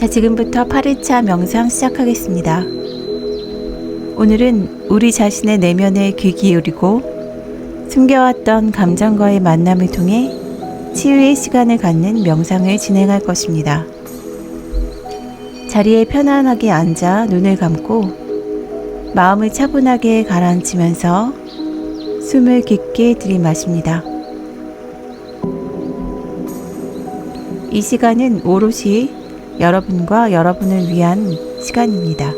자, 지금부터 8일차 명상 시작하겠습니다. 오늘은 우리 자신의 내면에 귀 기울이고 숨겨왔던 감정과의 만남을 통해 치유의 시간을 갖는 명상을 진행할 것입니다. 자리에 편안하게 앉아 눈을 감고 마음을 차분하게 가라앉히면서 숨을 깊게 들이마십니다. 이 시간은 오롯이 여러분과 여러분을 위한 시간입니다.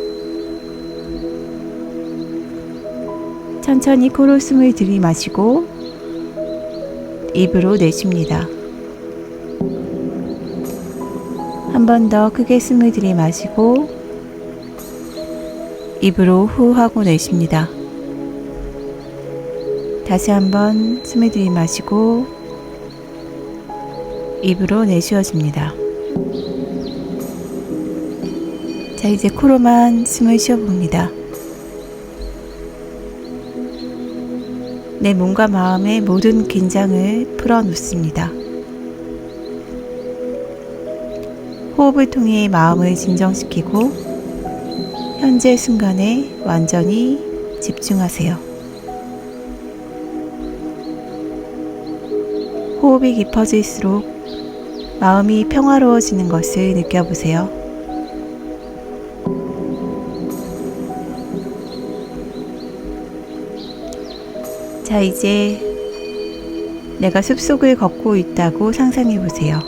천천히 코로 숨을 들이마시고 입으로 내쉽니다. 한 번 더 크게 숨을 들이마시고 입으로 후 하고 내쉽니다. 다시 한번 숨을 들이마시고 입으로 내쉬어줍니다. 자, 이제 코로만 숨을 쉬어 봅니다. 내 몸과 마음의 모든 긴장을 풀어놓습니다. 호흡을 통해 마음을 진정시키고 현재 순간에 완전히 집중하세요. 호흡이 깊어질수록 마음이 평화로워지는 것을 느껴보세요. 자, 이제 내가 숲속을 걷고 있다고 상상해 보세요.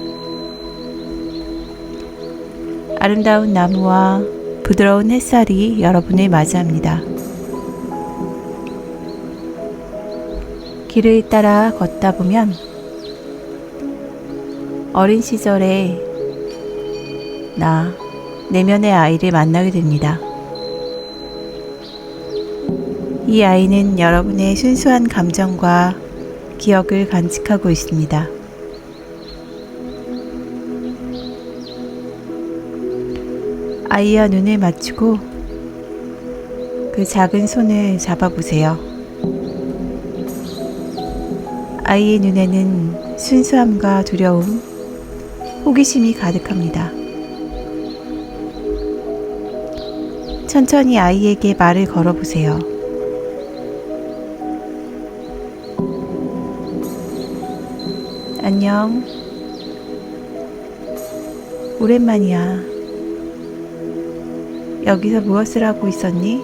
아름다운 나무와 부드러운 햇살이 여러분을 맞이합니다. 길을 따라 걷다 보면 어린 시절에 나, 내면의 아이를 만나게 됩니다. 이 아이는 여러분의 순수한 감정과 기억을 간직하고 있습니다. 아이와 눈을 맞추고 그 작은 손을 잡아보세요. 아이의 눈에는 순수함과 두려움, 호기심이 가득합니다. 천천히 아이에게 말을 걸어보세요. 안녕. 오랜만이야. 여기서 무엇을 하고 있었니?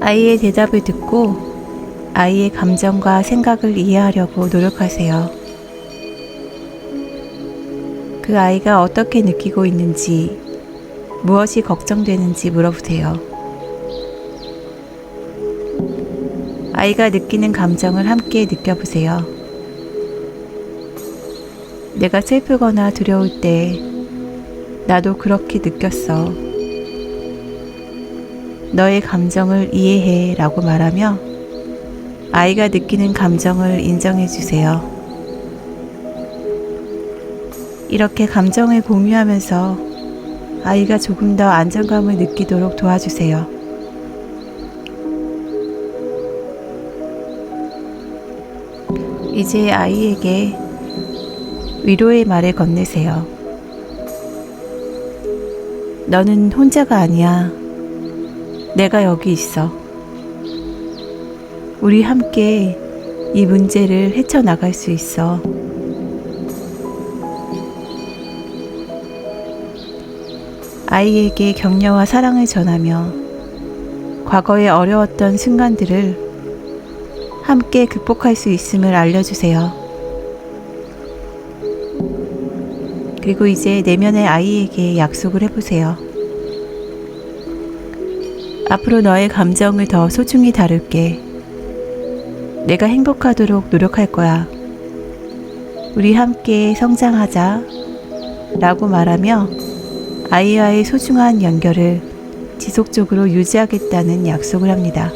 아이의 대답을 듣고 아이의 감정과 생각을 이해하려고 노력하세요. 그 아이가 어떻게 느끼고 있는지, 무엇이 걱정되는지 물어보세요. 아이가 느끼는 감정을 함께 느껴보세요. 내가 슬프거나 두려울 때 나도 그렇게 느꼈어. 너의 감정을 이해해 라고 말하며 아이가 느끼는 감정을 인정해 주세요. 이렇게 감정을 공유하면서 아이가 조금 더 안정감을 느끼도록 도와주세요. 이제 아이에게 위로의 말을 건네세요. 너는 혼자가 아니야. 내가 여기 있어. 우리 함께 이 문제를 헤쳐나갈 수 있어. 아이에게 격려와 사랑을 전하며 과거에 어려웠던 순간들을 함께 극복할 수 있음을 알려주세요. 그리고 이제 내면의 아이에게 약속을 해보세요. 앞으로 너의 감정을 더 소중히 다룰게. 내가 행복하도록 노력할 거야. 우리 함께 성장하자. 라고 말하며 아이와의 소중한 연결을 지속적으로 유지하겠다는 약속을 합니다.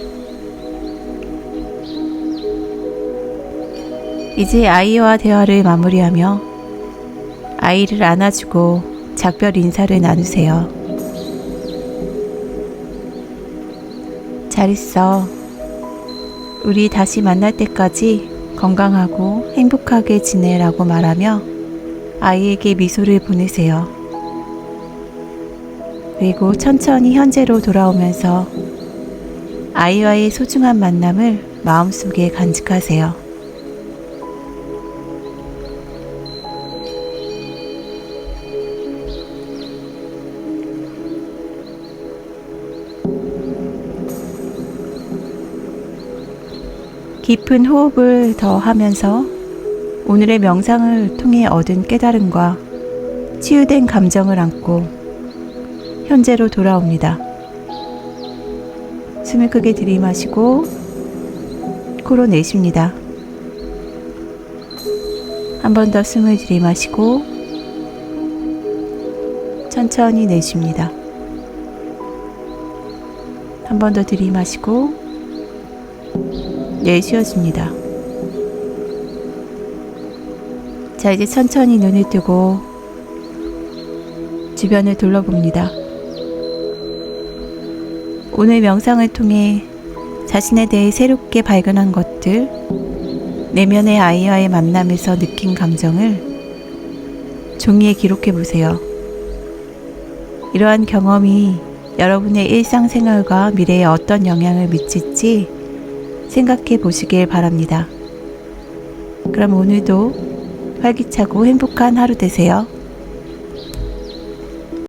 이제 아이와 대화를 마무리하며 아이를 안아주고 작별 인사를 나누세요. 잘 있어. 우리 다시 만날 때까지 건강하고 행복하게 지내라고 말하며 아이에게 미소를 보내세요. 그리고 천천히 현재로 돌아오면서 아이와의 소중한 만남을 마음속에 간직하세요. 깊은 호흡을 더 하면서 오늘의 명상을 통해 얻은 깨달음과 치유된 감정을 안고 현재로 돌아옵니다. 숨을 크게 들이마시고 코로 내쉽니다. 한 번 더 숨을 들이마시고 천천히 내쉽니다. 한 번 더 들이마시고 내쉬어줍니다. 자, 이제 천천히 눈을 뜨고 주변을 둘러봅니다. 오늘 명상을 통해 자신에 대해 새롭게 발견한 것들, 내면의 아이와의 만남에서 느낀 감정을 종이에 기록해 보세요. 이러한 경험이 여러분의 일상생활과 미래에 어떤 영향을 미칠지 생각해 보시길 바랍니다. 그럼 오늘도 활기차고 행복한 하루 되세요.